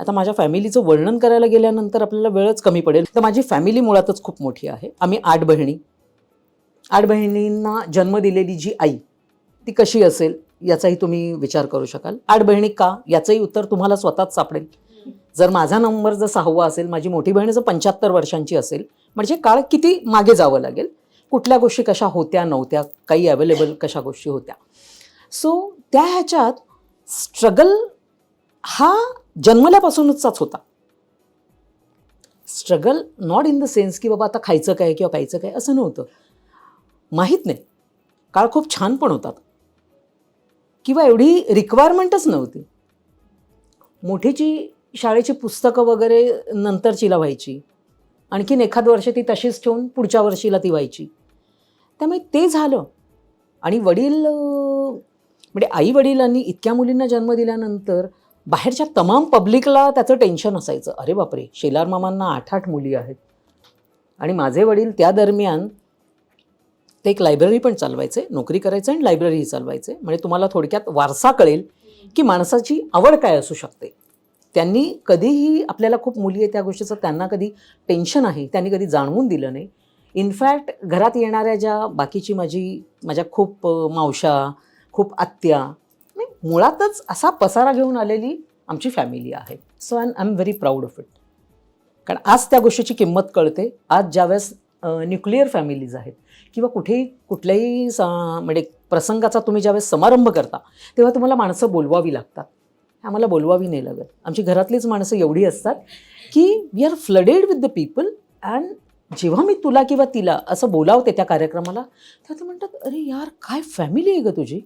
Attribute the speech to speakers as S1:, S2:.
S1: आता माझ्या फॅमिलीचं वर्णन करायला गेल्यानंतर आपल्याला वेळच कमी पडेल. तर माझी फॅमिली मुळातच खूप मोठी आहे. आम्ही आठ बहिणी. आठ बहिणींना जन्म दिलेली जी आई ती कशी असेल याचाही तुम्ही विचार करू शकाल. आठ बहिणी का? याचंही उत्तर तुम्हाला स्वतःच सापडेल. जर माझा नंबर जर सहावा असेल माझी मोठी बहीण जर पंच्याहत्तर वर्षांची असेल म्हणजे काळ किती मागे जावं लागेल? कुठल्या गोष्टी कशा होत्या नव्हत्या? काही अवेलेबल कशा गोष्टी होत्या? सो त्या ह्याच्यात स्ट्रगल हा जन्मल्यापासूनचाच होता. Struggle not in the sense की बाबा आता खायचं काय किंवा प्यायचं काय असं नव्हतं. माहीत नाही. काळ खूप छान पण होतात किंवा एवढी रिक्वायरमेंटच नव्हती. मोठीची शाळेची पुस्तकं वगैरे नंतरचीला व्हायची. आणखीन एखाद वर्ष ती तशीच ठेवून पुढच्या वर्षीला ती व्हायची. त्यामुळे ते झालं. आणि वडील म्हणजे आई वडिलांनी इतक्या मुलींना जन्म दिल्यानंतर बाहेरच्या तमाम पब्लिकला त्याचं टेन्शन असायचं. अरे बापरे शेलार मामांना आठ आठ मुली आहेत. आणि माझे वडील त्या दरम्यान ते एक लायब्ररी पण चालवायचे नोकरी करायचं आणि लायब्ररीही चालवायचे. म्हणजे तुम्हाला थोडक्यात वारसा कळेल की माणसाची आवड काय असू शकते. त्यांनी कधीही आपल्याला खूप मुली आहे त्या गोष्टीचं त्यांना कधी टेन्शन आहे त्यांनी कधी जाणवून दिलं नाही. इनफॅक्ट घरात येणाऱ्या ज्या बाकीची माझी माझ्या खूप मावशा खूप आत्या मुळातच असा पसारा घेऊन आलेली आमची फॅमिली आहे. So I I am very proud of it कारण आज त्या गोष्टीची किंमत कळते. आज ज्यावेळेस न्यूक्लिअर फॅमिलीज आहेत किंवा कुठेही कुठल्याही सा म्हणजे प्रसंगाचा तुम्ही ज्यावेळेस समारंभ करता तेव्हा तुम्हाला माणसं बोलवावी लागतात. आम्हाला बोलवावी नाही लागत. आमची घरातलीच माणसं एवढी असतात की we are flooded with the people and जेव्हा मी तुला किंवा तिला असं बोलावते त्या कार्यक्रमाला तेव्हा ते म्हणतात अरे यार काय फॅमिली आहे ग तुझी?